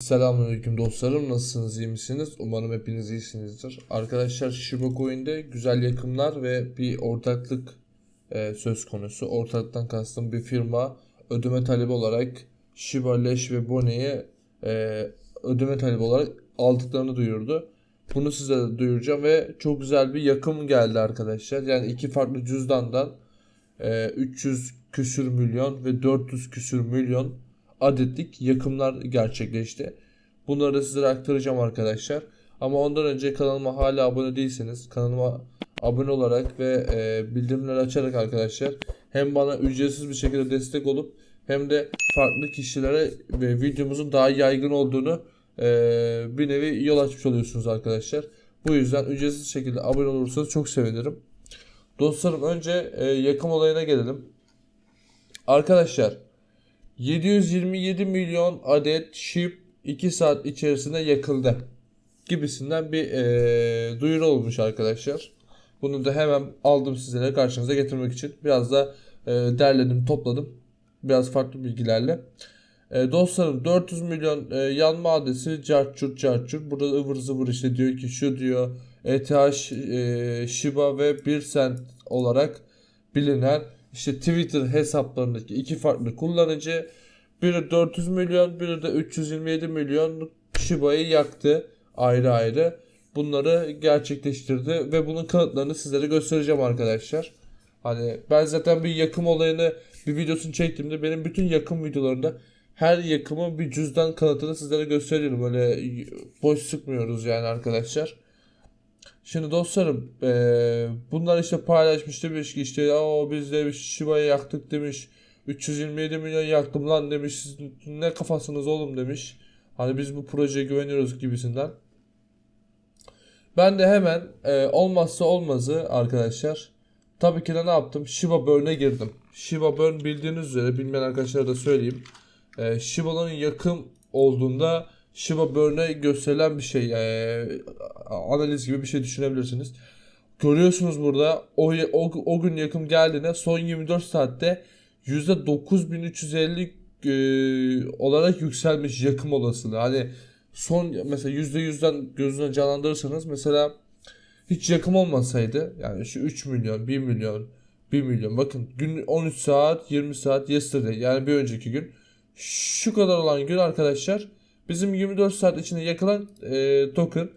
Selamünaleyküm dostlarım. Nasılsınız? iyi misiniz? Umarım hepiniz iyisinizdir. Arkadaşlar Shiba Coin'de güzel yakınlar ve bir ortaklık e, söz konusu. Ortaklıktan kastım bir firma ödeme talebi olarak Shiba, Lash ve Bone'ye e, ödeme talebi olarak aldıklarını duyurdu. Bunu size de duyuracağım ve çok güzel bir yakım geldi arkadaşlar. Yani iki farklı cüzdandan e, 300 küsür milyon ve 400 küsür milyon adetlik yakımlar gerçekleşti. Bunları da sizlere aktaracağım arkadaşlar. Ama ondan önce kanalıma hala abone değilseniz kanalıma abone olarak ve e, bildirimleri açarak arkadaşlar hem bana ücretsiz bir şekilde destek olup hem de farklı kişilere ve videomuzun daha yaygın olduğunu e, bir nevi yol açmış oluyorsunuz arkadaşlar. Bu yüzden ücretsiz şekilde abone olursanız çok sevinirim. Dostlarım önce e, yakım olayına gelelim. Arkadaşlar 727 milyon adet ship 2 saat içerisinde yakıldı gibisinden bir eee, duyuru olmuş arkadaşlar. Bunu da hemen aldım sizlere karşınıza getirmek için. Biraz da eee, derledim, topladım. Biraz farklı bilgilerle. Eee, dostlarım 400 milyon eee, yanma adresi carçurt carçurt. Burada ıvır zıvır işte diyor ki şu diyor ETH, eee, Shiba ve 1 cent olarak bilinen işte Twitter hesaplarındaki iki farklı kullanıcı biri 400 milyon biri de 327 milyon Shiba'yı yaktı ayrı ayrı. Bunları gerçekleştirdi ve bunun kanıtlarını sizlere göstereceğim arkadaşlar. Hani ben zaten bir yakım olayını bir videosunu çektiğimde benim bütün yakım videolarında her yakımın bir cüzdan kanıtını sizlere gösteriyorum. Öyle boş sıkmıyoruz yani arkadaşlar. Şimdi dostlarım eee, bunlar işte paylaşmış demiş ki işte o biz de Shiba'yı yaktık demiş. 327 milyon yaktım lan demiş. Siz ne kafasınız oğlum demiş. Hani biz bu projeye güveniyoruz gibisinden. Ben de hemen eee, olmazsa olmazı arkadaşlar. Tabii ki de ne yaptım? Shiba Burn'e girdim. Shiba Burn bildiğiniz üzere bilmeyen arkadaşlara da söyleyeyim. Eee Shiba'nın yakın olduğunda Shiba Burn'e gösterilen bir şey. eee, analiz gibi bir şey düşünebilirsiniz. Görüyorsunuz burada o, o, o gün yakım geldiğinde son 24 saatte %9350 e, olarak yükselmiş yakım olasılığı. Hani son mesela %100'den gözüne canlandırırsanız mesela hiç yakım olmasaydı yani şu 3 milyon, 1 milyon, 1 milyon bakın gün 13 saat, 20 saat yesterday yani bir önceki gün şu kadar olan gün arkadaşlar bizim 24 saat içinde yakılan e, token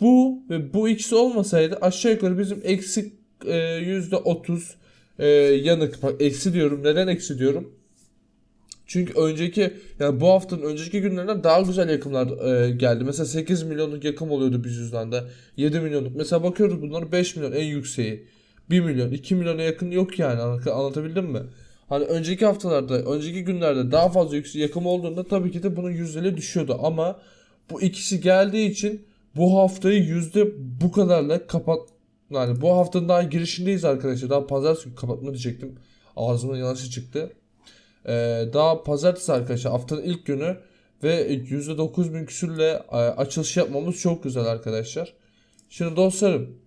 bu ve bu ikisi olmasaydı aşağı yukarı bizim eksik e, %30 e, yanık. Bak eksi diyorum. Neden eksi diyorum? Çünkü önceki yani bu haftanın önceki günlerinde daha güzel yakımlar e, geldi. Mesela 8 milyonluk yakım oluyordu bir cüzdanda. 7 milyonluk. Mesela bakıyoruz bunların 5 milyon en yükseği. 1 milyon, 2 milyona yakın yok yani. Anla- Anlatabildim mi? Hani önceki haftalarda, önceki günlerde daha fazla yüksek yakım olduğunda tabii ki de bunun yüzdeli düşüyordu. Ama bu ikisi geldiği için bu haftayı yüzde bu kadarla kapat yani bu haftanın daha girişindeyiz arkadaşlar. Daha pazartesi günü kapatma diyecektim. Ağzımın yanlışı çıktı. Ee, daha pazartesi arkadaşlar haftanın ilk günü ve %9 bin küsürle e, açılış yapmamız çok güzel arkadaşlar. Şimdi dostlarım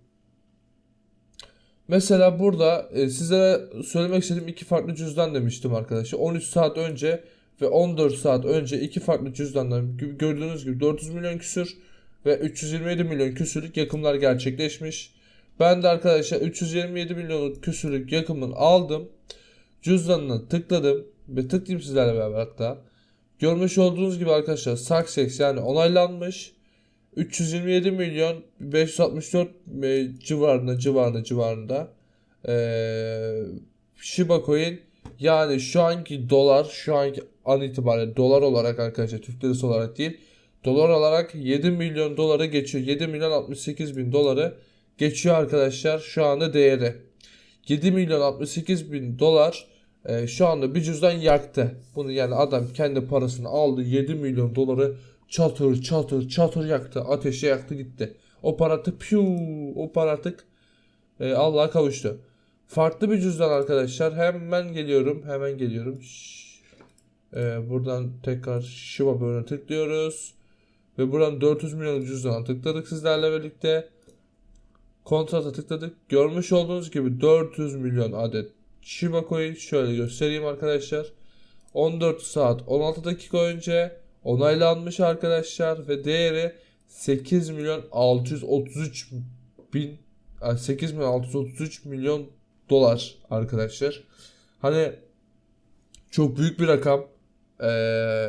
Mesela burada e, size söylemek istediğim iki farklı cüzdan demiştim arkadaşlar. 13 saat önce ve 14 saat önce iki farklı cüzdandan gö- gördüğünüz gibi 400 milyon küsür ve 327 milyon küsürlük yakımlar gerçekleşmiş. Ben de arkadaşlar 327 milyon küsürlük yakımın aldım. Cüzdanına tıkladım ve tıklayayım sizlerle beraber hatta. Görmüş olduğunuz gibi arkadaşlar Success yani onaylanmış. 327 milyon 564 e, civarında civarında civarında. Eee Shiba Coin yani şu anki dolar şu anki an itibariyle dolar olarak arkadaşlar Türk lirası olarak değil dolar olarak 7 milyon dolara geçiyor. 7 milyon 68 bin doları geçiyor arkadaşlar şu anda değeri. 7 milyon 68 bin dolar e, şu anda bir cüzdan yaktı. Bunu yani adam kendi parasını aldı 7 milyon doları çatır çatır çatır yaktı. Ateşe yaktı gitti. O para artık piu o para artık e, Allah'a kavuştu. Farklı bir cüzdan arkadaşlar. Hemen geliyorum. Hemen geliyorum. E, buradan tekrar Shiba bölümüne tıklıyoruz. Ve buradan 400 milyon cüzdana tıkladık sizlerle birlikte. Kontrata tıkladık. Görmüş olduğunuz gibi 400 milyon adet Shiba Coin. Şöyle göstereyim arkadaşlar. 14 saat 16 dakika önce onaylanmış arkadaşlar ve değeri 8 milyon 633 bin yani 8 milyon 633 milyon dolar arkadaşlar. Hani çok büyük bir rakam. Ee,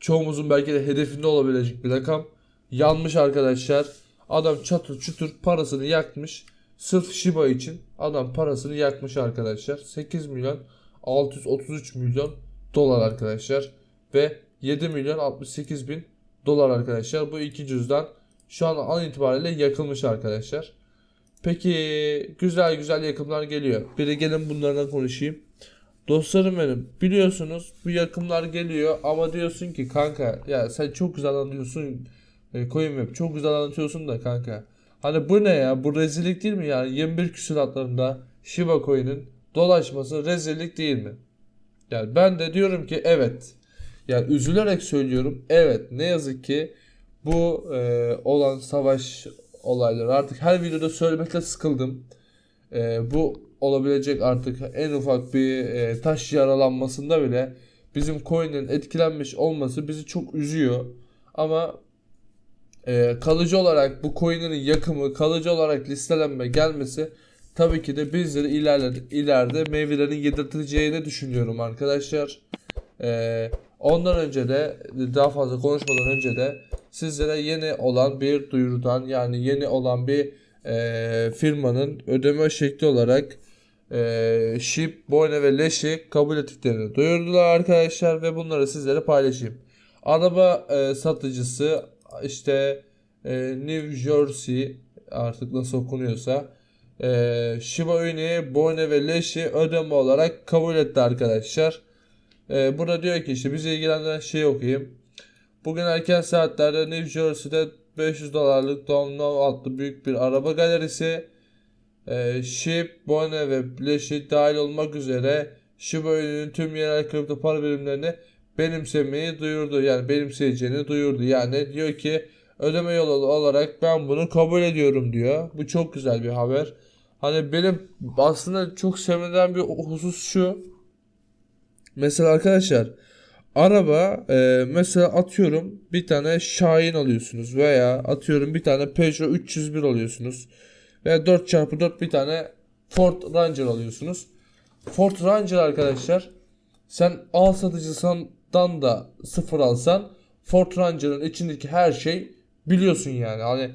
çoğumuzun belki de hedefinde olabilecek bir rakam. Yanmış arkadaşlar. Adam çatır çutur parasını yakmış. Sırf Shiba için adam parasını yakmış arkadaşlar. 8 milyon 633 milyon dolar arkadaşlar. Ve 7 milyon 68 bin dolar arkadaşlar. Bu iki cüzdan şu an an itibariyle yakılmış arkadaşlar. Peki güzel güzel yakımlar geliyor. Bir de gelin bunlardan konuşayım. Dostlarım benim biliyorsunuz bu yakımlar geliyor ama diyorsun ki kanka ya sen çok güzel anlatıyorsun e, Coin Web çok güzel anlatıyorsun da kanka. Hani bu ne ya bu rezillik değil mi yani 21 küsuratlarında Shiba Coin'in dolaşması rezillik değil mi? Yani ben de diyorum ki evet. Yani üzülerek söylüyorum evet ne yazık ki bu e, olan savaş olayları artık her videoda söylemekle sıkıldım. E, bu olabilecek artık en ufak bir e, taş yaralanmasında bile bizim coin'in etkilenmiş olması bizi çok üzüyor. Ama e, kalıcı olarak bu coin'in yakımı, kalıcı olarak listelenme gelmesi tabii ki de bizleri ileride, ileride meyvelerin yedirteceğini düşünüyorum arkadaşlar. E, ondan önce de daha fazla konuşmadan önce de sizlere yeni olan bir duyurudan yani yeni olan bir e, firmanın ödeme şekli olarak e, Ship, Boyne ve Leş'i kabul ettiklerini duyurdular arkadaşlar ve bunları sizlere paylaşayım. Araba e, satıcısı işte e, New Jersey artık nasıl okunuyorsa e, Shiba Inu, Boyne ve Leş'i ödeme olarak kabul etti arkadaşlar. E, burada diyor ki işte bizi ilgilendiren şeyi okuyayım. Bugün erken saatlerde New Jersey'de 500 dolarlık Don Now adlı büyük bir araba galerisi e, SHIB, Boyne ve Bileşi dahil olmak üzere Shiba Inu'nun tüm yerel kripto para birimlerini benimsemeyi duyurdu. Yani benimseyeceğini duyurdu. Yani diyor ki ödeme yolu olarak ben bunu kabul ediyorum diyor. Bu çok güzel bir haber. Hani benim aslında çok sevindiren bir husus şu. Mesela arkadaşlar araba e, mesela atıyorum bir tane Şahin alıyorsunuz veya atıyorum bir tane Peugeot 301 alıyorsunuz. Veya 4x4 bir tane Ford Ranger alıyorsunuz. Ford Ranger arkadaşlar sen A satıcısından da sıfır alsan Ford Ranger'ın içindeki her şey biliyorsun yani. Hani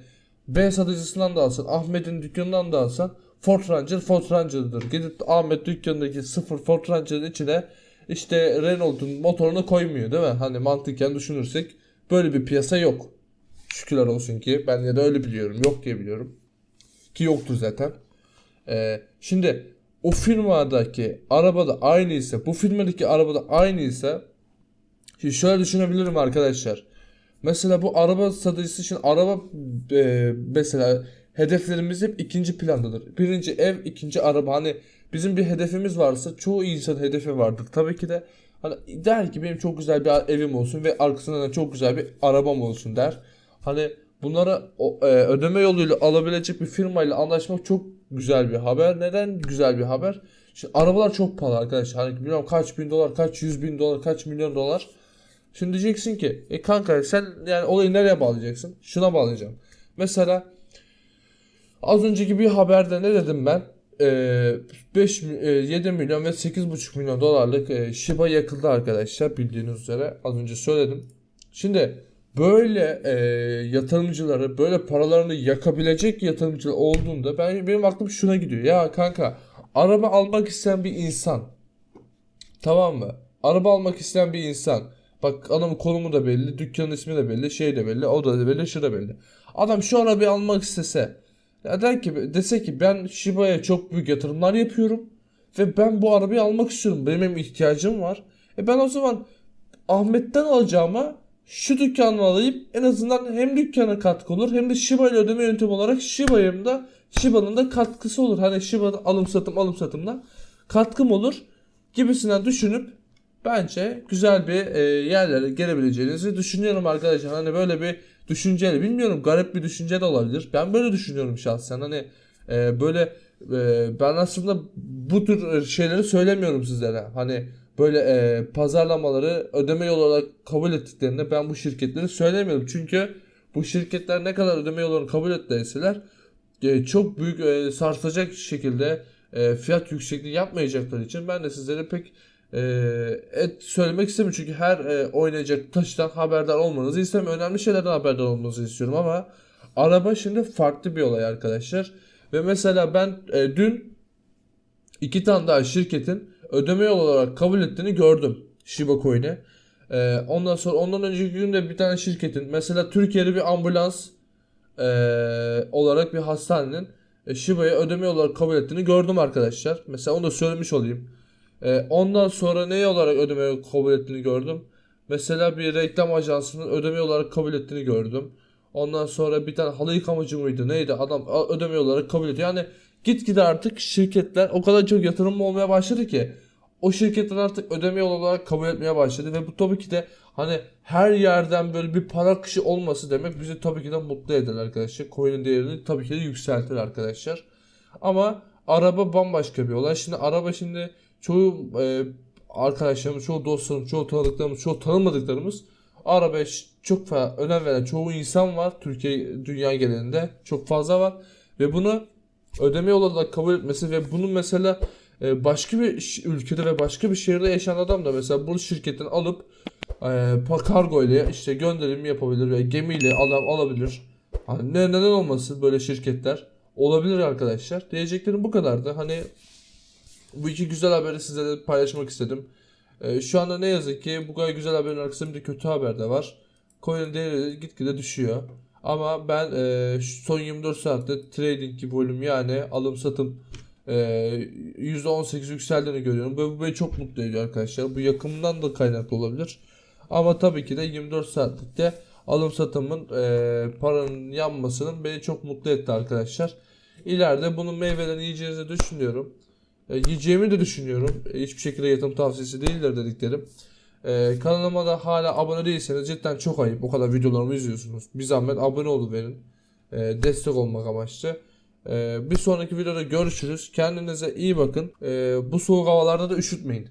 B satıcısından da alsan Ahmet'in dükkanından da alsan Ford Ranger Ford Ranger'dır. Gidip Ahmet dükkanındaki sıfır Ford Ranger'ın içine işte Renault'un motorunu koymuyor değil mi? Hani mantıken düşünürsek böyle bir piyasa yok. Şükürler olsun ki ben ya da öyle biliyorum. Yok diye biliyorum. Ki yoktur zaten. Ee, şimdi o firmadaki arabada aynıysa bu firmadaki arabada aynıysa şimdi şöyle düşünebilirim arkadaşlar. Mesela bu araba satıcısı için araba e, mesela hedeflerimiz hep ikinci plandadır. Birinci ev, ikinci araba. Hani bizim bir hedefimiz varsa çoğu insan hedefi vardır. Tabii ki de hani der ki benim çok güzel bir evim olsun ve arkasından da çok güzel bir arabam olsun der. Hani bunlara e, ödeme yoluyla alabilecek bir firmayla anlaşmak çok güzel bir haber. Neden güzel bir haber? Şimdi arabalar çok pahalı arkadaşlar. Hani bilmiyorum kaç bin dolar, kaç yüz bin dolar, kaç milyon dolar. Şimdi diyeceksin ki e kanka sen yani olayı nereye bağlayacaksın? Şuna bağlayacağım. Mesela az önceki bir haberde ne dedim ben? Ee, 5 e, 7 milyon ve 8,5 milyon dolarlık e, Shiba yakıldı arkadaşlar bildiğiniz üzere az önce söyledim. Şimdi böyle e, yatırımcıları böyle paralarını yakabilecek yatırımcılar olduğunda ben benim aklım şuna gidiyor. Ya kanka araba almak isteyen bir insan tamam mı? Araba almak isteyen bir insan Bak adamın konumu da belli, dükkanın ismi de belli, şey de belli, o da belli, şu da belli. Adam şu arabayı almak istese, der ki, dese ki ben Shiba'ya çok büyük yatırımlar yapıyorum ve ben bu arabayı almak istiyorum. Benim, benim ihtiyacım var. E ben o zaman Ahmet'ten alacağıma şu dükkanı alayım. En azından hem dükkana katkı olur hem de Shiba ile ödeme yöntemi olarak Shiba'yım da Shiba'nın da katkısı olur. Hani Shiba'da alım satım alım satımda katkım olur gibisinden düşünüp bence güzel bir e, yerlere gelebileceğinizi düşünüyorum arkadaşlar. Hani böyle bir düşünceyle bilmiyorum garip bir düşünce de olabilir. Ben böyle düşünüyorum şahsen. Hani e, böyle e, ben aslında bu tür şeyleri söylemiyorum sizlere. Hani böyle e, pazarlamaları ödeme yolu olarak kabul ettiklerinde ben bu şirketleri söylemiyorum. Çünkü bu şirketler ne kadar ödeme yolunu kabul ettilerseler e, çok büyük e, sarsacak şekilde e, fiyat yüksekliği yapmayacakları için ben de sizlere pek e, et söylemek istemiyorum. Çünkü her e, oynayacak taştan haberdar olmanızı istemiyorum. Önemli şeylerden haberdar olmanızı istiyorum ama araba şimdi farklı bir olay arkadaşlar. Ve mesela ben e, dün iki tane daha şirketin ödeme yolu olarak kabul ettiğini gördüm Shiba Coin'e. Ee, ondan sonra ondan önceki gün de bir tane şirketin mesela Türkiye'de bir ambulans e, olarak bir hastanenin e, Shiba'ya ödeme olarak kabul ettiğini gördüm arkadaşlar. Mesela onu da söylemiş olayım. E, ondan sonra ne olarak ödeme kabul ettiğini gördüm. Mesela bir reklam ajansının ödeme olarak kabul ettiğini gördüm. Ondan sonra bir tane halı yıkamacı mıydı neydi adam ödeme olarak kabul ediyor. Yani gitgide artık şirketler o kadar çok yatırım olmaya başladı ki o şirketler artık ödeme olarak kabul etmeye başladı ve bu tabii ki de hani her yerden böyle bir para akışı olması demek bizi tabii ki de mutlu eder arkadaşlar. Coin'in değerini tabii ki de yükseltir arkadaşlar. Ama araba bambaşka bir olay. Şimdi araba şimdi çoğu e, arkadaşlarımız, çoğu dostlarımız, çoğu tanıdıklarımız, çoğu tanımadıklarımız arabaya çok fazla önem veren çoğu insan var. Türkiye, dünya genelinde çok fazla var. Ve bunu ödeme olarak kabul etmesi ve bunun mesela e, başka bir ülkede ve başka bir şehirde yaşayan adam da mesela bu şirketin alıp e, kargo ile işte gönderim yapabilir ve gemiyle adam alabilir. Hani ne, neden olmasın böyle şirketler olabilir arkadaşlar. Diyeceklerim bu kadardı. Hani bu iki güzel haberi sizlerle paylaşmak istedim. E, şu anda ne yazık ki bu kadar güzel haberin arkasında bir de kötü haber de var. Coin'in değeri gitgide düşüyor. Ama ben e, son 24 saatte trading volüm yani alım satım e, %18 yükseldiğini görüyorum. Ve bu beni çok mutlu ediyor arkadaşlar. Bu yakımından da kaynaklı olabilir. Ama tabii ki de 24 saatlikte alım satımın e, paranın yanmasının beni çok mutlu etti arkadaşlar. İleride bunun meyvelerini yiyeceğinizi düşünüyorum. E, yiyeceğimi de düşünüyorum. E, hiçbir şekilde yatırım tavsiyesi değildir dediklerim. E, kanalıma da hala abone değilseniz cidden çok ayıp. O kadar videolarımı izliyorsunuz. Bir zahmet abone olun verin. E, destek olmak amaçlı. E, bir sonraki videoda görüşürüz. Kendinize iyi bakın. E, bu soğuk havalarda da üşütmeyin.